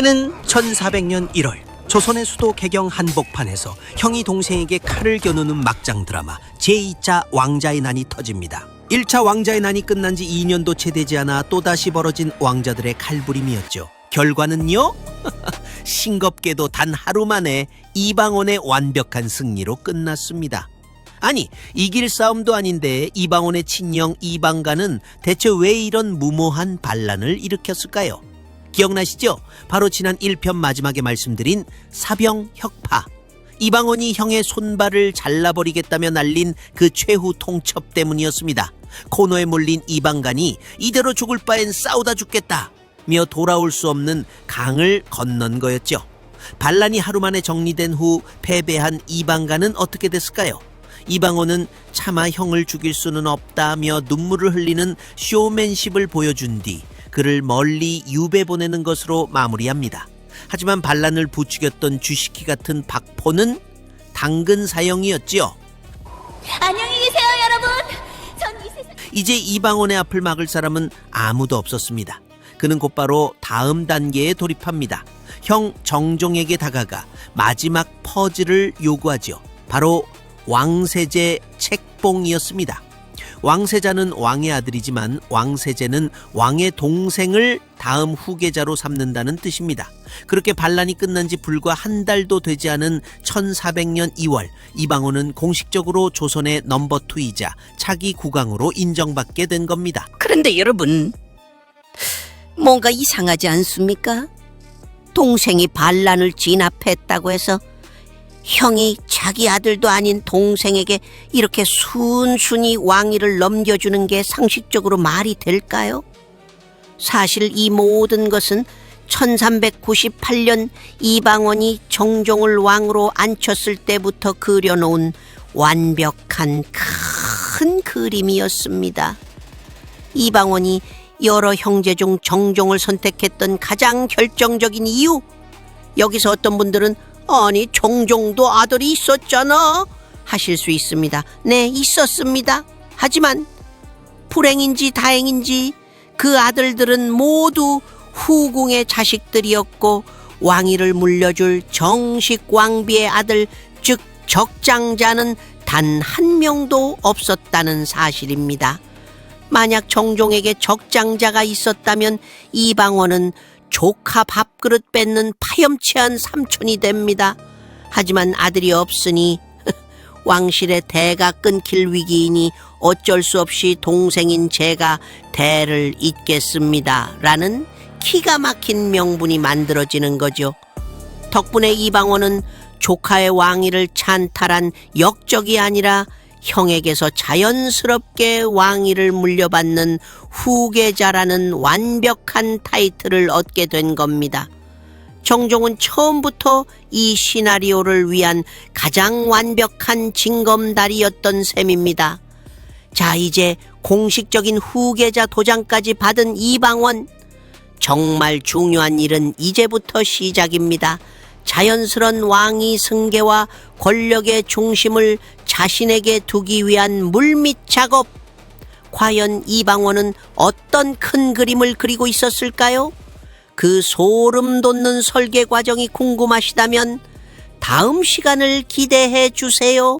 때는 1400년 1월 조선의 수도 개경 한복판에서 형이 동생에게 칼을 겨누는 막장 드라마 제2차 왕자의 난이 터집니다. 1차 왕자의 난이 끝난 지 2년도 채 되지 않아 또다시 벌어진 왕자들의 칼부림이었죠. 결과는요? 싱겁게도 단 하루 만에 이방원의 완벽한 승리로 끝났습니다. 아니 이길 싸움도 아닌데 이방원의 친형 이방가는 대체 왜 이런 무모한 반란을 일으켰을까요? 기억나시죠? 바로 지난 1편 마지막에 말씀드린 사병 혁파. 이방원이 형의 손발을 잘라버리겠다며 날린 그 최후 통첩 때문이었습니다. 코너에 몰린 이방간이 이대로 죽을 바엔 싸우다 죽겠다. 며 돌아올 수 없는 강을 건넌 거였죠. 반란이 하루 만에 정리된 후 패배한 이방간은 어떻게 됐을까요? 이방원은 차마 형을 죽일 수는 없다며 눈물을 흘리는 쇼맨십을 보여준 뒤 그를 멀리 유배 보내는 것으로 마무리합니다. 하지만 반란을 부추겼던 주식기 같은 박포는 당근 사형이었지요. 안녕히 계세요, 여러분. 전 이 세상 이제 이방원의 앞을 막을 사람은 아무도 없었습니다. 그는 곧바로 다음 단계에 돌입합니다. 형 정종에게 다가가 마지막 퍼즐을 요구하죠. 바로 왕세제 책봉이었습니다. 왕세자는 왕의 아들이지만 왕세제는 왕의 동생을 다음 후계자로 삼는다는 뜻입니다. 그렇게 반란이 끝난 지 불과 한 달도 되지 않은 1400년 2월 이방원은 공식적으로 조선의 넘버 투이자 차기 국왕으로 인정받게 된 겁니다. 그런데 여러분, 뭔가 이상하지 않습니까? 동생이 반란을 진압했다고 해서 형이 자기 아들도 아닌 동생에게 이렇게 순순히 왕위를 넘겨주는 게 상식적으로 말이 될까요? 사실 이 모든 것은 1398년 이방원이 정종을 왕으로 앉혔을 때부터 그려놓은 완벽한 큰 그림이었습니다. 이방원이 여러 형제 중 정종을 선택했던 가장 결정적인 이유 여기서 어떤 분들은 아니 정종도 아들이 있었잖아 하실 수 있습니다. 네 있었습니다. 하지만 불행인지 다행인지 그 아들들은 모두 후궁의 자식들이었고 왕위를 물려줄 정식 왕비의 아들 즉 적장자는 단 한 명도 없었다는 사실입니다. 만약 정종에게 적장자가 있었다면 이방원은 조카 밥그릇 뺏는 파렴치한 삼촌이 됩니다. 하지만 아들이 없으니 왕실의 대가 끊길 위기이니 어쩔 수 없이 동생인 제가 대를 잇겠습니다. 라는 기가 막힌 명분이 만들어지는 거죠. 덕분에 이방원은 조카의 왕위를 찬탈한 역적이 아니라 형에게서 자연스럽게 왕위를 물려받는 후계자라는 완벽한 타이틀을 얻게 된 겁니다. 정종은 처음부터 이 시나리오를 위한 가장 완벽한 징검다리였던 셈입니다. 자, 이제 공식적인 후계자 도장까지 받은 이방원. 정말 중요한 일은 이제부터 시작입니다. 자연스런 왕위 승계와 권력의 중심을 자신에게 두기 위한 물밑 작업. 과연 이방원은 어떤 큰 그림을 그리고 있었을까요? 그 소름 돋는 설계 과정이 궁금하시다면 다음 시간을 기대해 주세요.